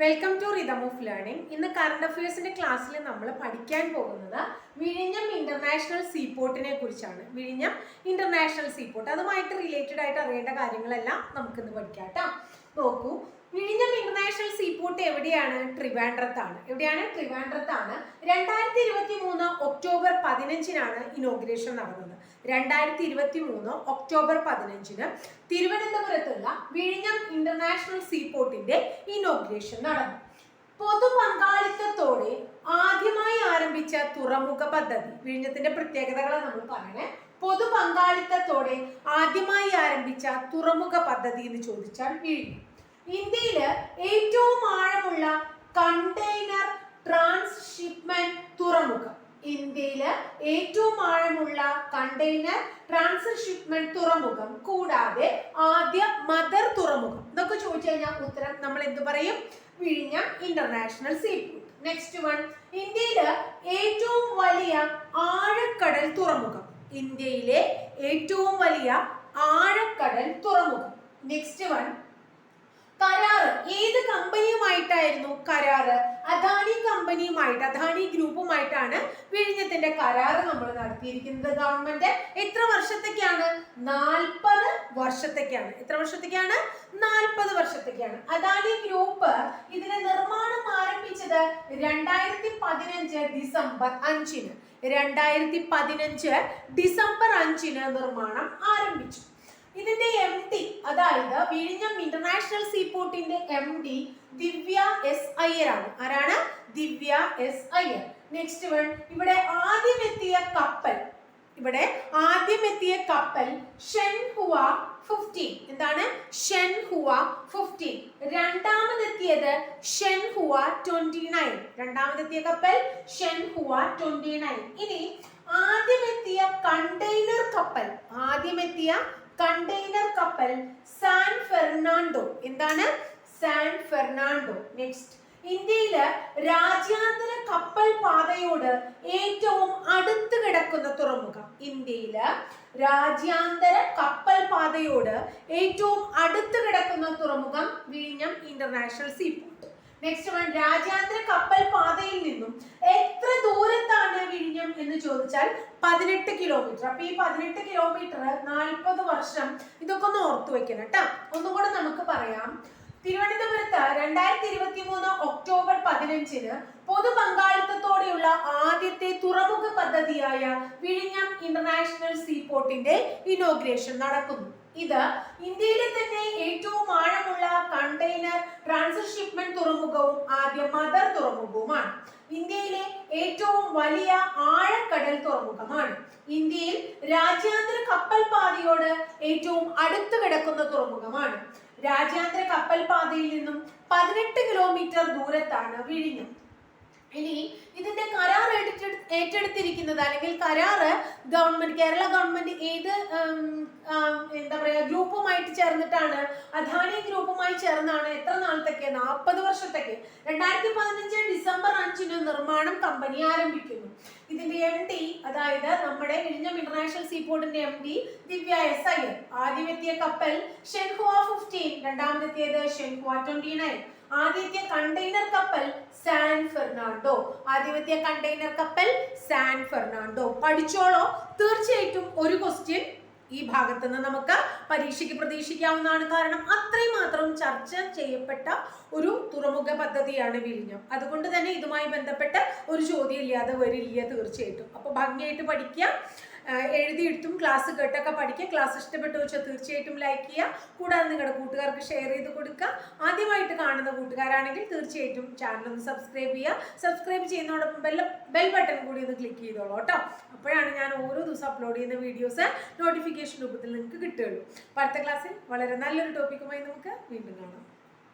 Welcome to rhythm of learning ഇന്ന് current അഫയേഴ്സിന്റെ ക്ലാസ്സിൽ നമ്മൾ പഠിക്കാൻ പോകുന്നത് വിഴിഞ്ഞം ഇന്റർനാഷണൽ സീപോർട്ടിനെ കുറിച്ചാണ്. വിഴിഞ്ഞം ഇന്റർനാഷണൽ സീപോർട്ട് അതുമായിട്ട് റിലേറ്റഡ് ആയിട്ട് അറിയേണ്ട കാര്യങ്ങളെല്ലാം നമുക്കിന്ന് പഠിക്കാം കേട്ടോ നോക്കൂ. വിഴിഞ്ഞം ഇന്റർനാഷണൽ സീപോർട്ട് എവിടെയാണ്? ട്രിവാൻഡ്രത്താണ്. എവിടെയാണ്? ട്രിവാൻഡ്രത്താണ്. രണ്ടായിരത്തി ഇരുപത്തി മൂന്ന് ഒക്ടോബർ പതിനഞ്ചിനാണ് ഇനോഗ്രേഷൻ നടന്നത്. രണ്ടായിരത്തി ഇരുപത്തി മൂന്ന് ഒക്ടോബർ പതിനഞ്ചിന് തിരുവനന്തപുരത്തുള്ള വിഴിഞ്ഞം ഇന്റർനാഷണൽ സീപോർട്ടിന്റെ ഇനോഗ്രേഷൻ നടന്നു. പൊതു പങ്കാളിത്തത്തോടെ ആദ്യമായി ആരംഭിച്ച തുറമുഖ പദ്ധതി വിഴിഞ്ഞത്തിന്റെ പ്രത്യേകതകളെ നമ്മൾ പറയണേ. പൊതു പങ്കാളിത്തത്തോടെ ആദ്യമായി ആരംഭിച്ച തുറമുഖ പദ്ധതി എന്ന് ചോദിച്ചാൽ വിഴിഞ്ഞം. ഇന്ത്യയിൽ ഏറ്റവും ആഴമുള്ള കണ്ടെയ്നർ ട്രാൻസ്ഷിപ്മെന്റ് തുറമുഖം. ഇന്ത്യയിൽ ഏറ്റവും ആഴമുള്ള കണ്ടെയ്നർ ട്രാൻസ്ഷിപ്മെന്റ് തുറമുഖം കൂടാതെ ആദ്യ മദർ തുറമുഖം. ഇതൊക്കെ ചോദിച്ചു കഴിഞ്ഞാൽ ഉത്തരം നമ്മൾ എന്ത് പറയും? വിഴിഞ്ഞം ഇന്റർനാഷണൽ സീപോർട്ട് നെക്സ്റ്റ് വൺ ഇന്ത്യയിൽ ഏറ്റവും വലിയ ആഴക്കടൽ തുറമുഖം. ഇന്ത്യയിലെ ഏറ്റവും വലിയ ആഴക്കടൽ തുറമുഖം. നെക്സ്റ്റ് വൺ കരാറ്. ഏത് കമ്പനിയുമായിട്ടായിരുന്നു കരാറ്? അദാനി കമ്പനിയുമായിട്ട് അദാനി ഗ്രൂപ്പുമായിട്ടാണ് വിഴിഞ്ഞത്തിന്റെ കരാറ് നമ്മൾ നടത്തിയിരിക്കുന്നത് ഗവൺമെന്റ്. എത്ര വർഷത്തേക്കാണ്? നാൽപ്പത് വർഷത്തേക്കാണ്. എത്ര വർഷത്തേക്കാണ്? നാൽപ്പത് വർഷത്തേക്കാണ്. അദാനി ഗ്രൂപ്പ് ഇതിന്റെ നിർമ്മാണം ആരംഭിച്ചത് രണ്ടായിരത്തി പതിനഞ്ച് ഡിസംബർ അഞ്ചിന്. രണ്ടായിരത്തി പതിനഞ്ച് ഡിസംബർ അഞ്ചിന് നിർമ്മാണം ആരംഭിച്ചു. ഇതിന്റെ എം അതായത് വിഴിഞ്ഞം international സീപോർട്ടിന്റെ M D Divya S Iyer ആണ്. ആരാണ്? Divya S Iyer next one ഇവിടെ ആദ്യം എത്തിയ കപ്പൽ. ഇവിടെ ആദ്യം എത്തിയ കപ്പൽ ഷെൻഹുവ ഫിഫ്റ്റീൻ എന്താണ്? ഷെൻഹുവ ഫിഫ്റ്റീൻ രണ്ടാമതെത്തിയത് ഷെൻഹുവ ട്വന്റി നയൻ രണ്ടാമതെത്തിയ കപ്പൽ ഷെൻഹുവ ട്വന്റി നയൻ ഇനി ആദ്യമെത്തിയ കണ്ടെയ്നർ കപ്പൽ ആദ്യമെത്തിയ കണ്ടെയ്നർ കപ്പൽ സാൻ ഫെർണാണ്ടോ എന്താണ്? സാൻ ഫെർണാണ്ടോ നെക്സ്റ്റ് ഇന്ത്യയിലെ രാജ്യാന്തര കപ്പൽ പാതയോട് ഏറ്റവും അടുത്ത് കിടക്കുന്ന തുറമുഖം. ഇന്ത്യയിലെ രാജ്യാന്തര കപ്പൽ പാതയോട് ഏറ്റവും അടുത്ത് കിടക്കുന്ന തുറമുഖം വിഴിഞ്ഞം international sea seaport next one രാജ്യാന്തര കപ്പൽ പാതയിൽ നിന്നും എത്ര ദൂരത്താണ് വിഴിഞ്ഞം എന്ന് ചോദിച്ചാൽ പതിനെട്ട് കിലോമീറ്റർ അപ്പൊ ഈ പതിനെട്ട് കിലോമീറ്റർ നാൽപ്പത് വർഷം ഇതൊക്കെ ഒന്ന് ഓർത്തു വെക്കണം കേട്ടോ. ഒന്നുകൂടെ നമുക്ക് പറയാം. തിരുവനന്തപുരത്ത് രണ്ടായിരത്തി ഇരുപത്തി മൂന്ന് ഒക്ടോബർ പതിനഞ്ചിന് പൊതു പങ്കാളിത്തത്തോടെയുള്ള ആദ്യത്തെ തുറമുഖ പദ്ധതിയായ വിഴിഞ്ഞം ഇന്റർനാഷണൽ സീ സീപോർട്ടിന്റെ ഇനോഗ്രേഷൻ നടക്കുന്നു. ഇത് ഇന്ത്യയിലെ തന്നെ ഏറ്റവും ആഴമുള്ള കണ്ടെയ്നർ ട്രാൻസ്ഷിപ്മെന്റ് തുറമുഖവും ആദ്യ മദർ തുറമുഖവുമാണ്. ഇന്ത്യയിലെ ഏറ്റവും വലിയ ആഴക്കടൽ തുറമുഖമാണ്. ഇന്ത്യയിൽ രാജ്യാന്തര കപ്പൽ പാതയോട് ഏറ്റവും അടുത്ത് കിടക്കുന്ന തുറമുഖമാണ്. രാജ്യാന്തര കപ്പൽ പാതയിൽ നിന്നും പതിനെട്ട് കിലോമീറ്റർ ദൂരത്താണ് വിഴിഞ്ഞം. ഇനി ഇതിന്റെ കരാർ ഏറ്റെടു- ഏറ്റെടുത്തിരിക്കുന്നത് അല്ലെങ്കിൽ കരാറ് ഗവൺമെന്റ് കേരള ഗവൺമെന്റ് ഏത് എന്താ പറയാ ഗ്രൂപ്പുമായിട്ട് ചേർന്നിട്ടാണ് അദാനി ഗ്രൂപ്പുമായി ചേർന്നാണ് എത്ര നാളത്തേക്ക്? നാൽപ്പത് വർഷത്തേക്ക്. രണ്ടായിരത്തി പതിനഞ്ച് നിർമ്മാണം കമ്പനി ആരംഭിക്കുന്നു. ഇതിന്റെ എം ഡി അതായത് നമ്മുടെ വിഴിഞ്ഞം international സീപോർട്ടിന്റെ M D Divya S Iyer ആദ്യമെത്തിയ കപ്പൽ ഷെൻഹുവ ഫിഫ്റ്റീൻ രണ്ടാമതെത്തിയത് ഷെൻഹുവ ട്വന്റി നയൻ ആദ്യത്തെ കണ്ടെയ്നർ കപ്പൽ സാൻ ഫെർണാണ്ടോ ആദ്യത്തെ കണ്ടെയ്നർ കപ്പൽ സാൻ ഫെർണാണ്ടോ പഠിച്ചോളോ. തീർച്ചയായിട്ടും ഒരു ക്വസ്റ്റ്യൻ ഈ ഭാഗത്ത് നിന്ന് നമുക്ക് പരീക്ഷയ്ക്ക് പ്രതീക്ഷിക്കാവുന്നതാണ്. കാരണം അത്രയും മാത്രം ചർച്ച ചെയ്യപ്പെട്ട ഒരു തുറമുഖ പദ്ധതിയാണ് വിഴിഞ്ഞം. അതുകൊണ്ട് തന്നെ ഇതുമായി ബന്ധപ്പെട്ട് ഒരു ചോദ്യം ഇല്ലാതെ വരില്ല തീർച്ചയായിട്ടും. അപ്പൊ ഭംഗിയായിട്ട് പഠിക്കുക എഴുതിയെടുത്തും ക്ലാസ് കേട്ടൊക്കെ പഠിക്കുക. ക്ലാസ് ഇഷ്ടപ്പെട്ടു വെച്ചാൽ തീർച്ചയായിട്ടും ലൈക്ക് ചെയ്യുക. കൂടാതെ നിങ്ങളുടെ കൂട്ടുകാർക്ക് ഷെയർ ചെയ്ത് കൊടുക്കുക. ആദ്യമായിട്ട് കാണുന്ന കൂട്ടുകാരാണെങ്കിൽ തീർച്ചയായിട്ടും ചാനൽ ഒന്ന് സബ്സ്ക്രൈബ് ചെയ്യുക. സബ്സ്ക്രൈബ് ചെയ്യുന്നതോടൊപ്പം ബെൽ ബെൽ ബട്ടൺ കൂടി ഒന്ന് ക്ലിക്ക് ചെയ്തോളൂ കേട്ടോ. അപ്പോഴാണ് ഞാൻ ഓരോ ദിവസം അപ്ലോഡ് ചെയ്യുന്ന വീഡിയോസ് നോട്ടിഫിക്കേഷൻ രൂപത്തിൽ നിങ്ങൾക്ക് കിട്ടുകയുള്ളൂ. അടുത്ത ക്ലാസ്സിൽ വളരെ നല്ലൊരു ടോപ്പിക്കുമായി നമുക്ക് വീണ്ടും കാണാം.